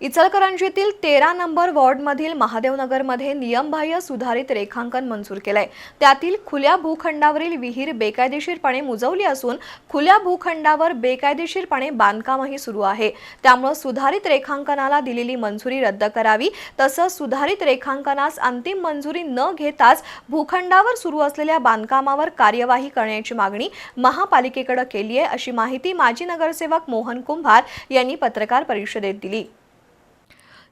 इचलकरंजीतील तेरा नंबर वॉर्डमधील महादेवनगरमध्ये नियमबाह्य सुधारित रेखांकन मंजूर केलंय. त्यातील खुल्या भूखंडावरील विहीर बेकायदेशीरपणे मुजवली असून खुल्या भूखंडावर बेकायदेशीरपणे बांधकामही सुरू आहे. त्यामुळे सुधारित रेखांकनाला दिलेली मंजुरी रद्द करावी तसंच सुधारित रेखांकनास अंतिम मंजुरी न घेताच भूखंडावर सुरू असलेल्या बांधकामावर कार्यवाही करण्याची मागणी महापालिकेकडे केली आहे अशी माहिती माजी नगरसेवक मोहन कुंभार यांनी पत्रकार परिषदेत दिली.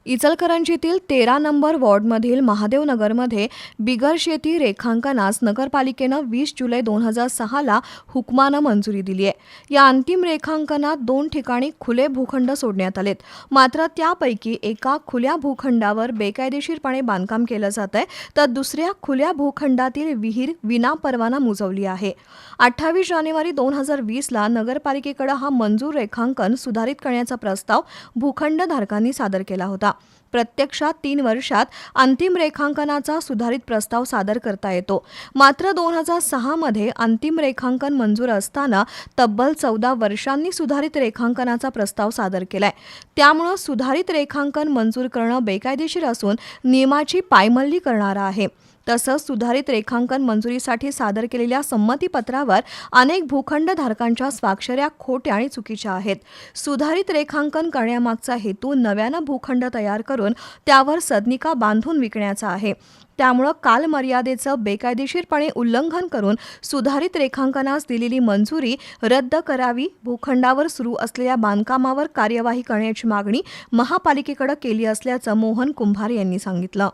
इचलकरंजीतील तेरा नंबर वॉर्डमधील महादेवनगरमध्ये बिगर शेती रेखांकनास नगरपालिकेनं वीस जुलै दोन हजार सहाला हुकमानं मंजुरी दिली आहे. या अंतिम रेखांकनात दोन ठिकाणी खुले भूखंड सोडण्यात आलेत. मात्र त्यापैकी एका खुल्या भूखंडावर बेकायदेशीरपणे बांधकाम केलं जात आहे तर दुसऱ्या खुल्या भूखंडातील विहीर विनापरवाना मुजवली आहे. अठ्ठावीस जानेवारी दोन हजार वीसला नगरपालिकेकडे हा मंजूर रेखांकन सुधारित करण्याचा प्रस्ताव भूखंडधारकांनी सादर केला होता. प्रत्यक्षात तीन वर्षात अंतिम रेखांकनाचा सुधारित प्रस्ताव सादर करता येतो. मात्र दोन हजार सहामध्ये अंतिम रेखांकन मंजूर असताना तब्बल चौदा वर्षांनी सुधारित रेखांकनाचा प्रस्ताव सादर केलाय. त्यामुळं सुधारित रेखांकन मंजूर करणं बेकायदेशीर असून नियमाची पायमल्ली करणारा आहे. तसंच सुधारित रेखांकन मंजुरीसाठी सादर केलेल्या संमतीपत्रावर अनेक भूखंडधारकांच्या स्वाक्षऱ्या खोट्या आणि चुकीच्या आहेत. सुधारित रेखांकन करण्यामागचा हेतू नव्यानं भूखंड तयार करून त्यावर सदनिका बांधून विकण्याचा आहे. त्यामुळं कालमर्यादेचं बेकायदेशीरपणे उल्लंघन करून सुधारित रेखांकनास दिलेली मंजुरी रद्द करावी भूखंडावर सुरू असलेल्या बांधकामावर कार्यवाही करण्याची मागणी महापालिकेकडे केली असल्याचं मोहन कुंभार यांनी सांगितलं.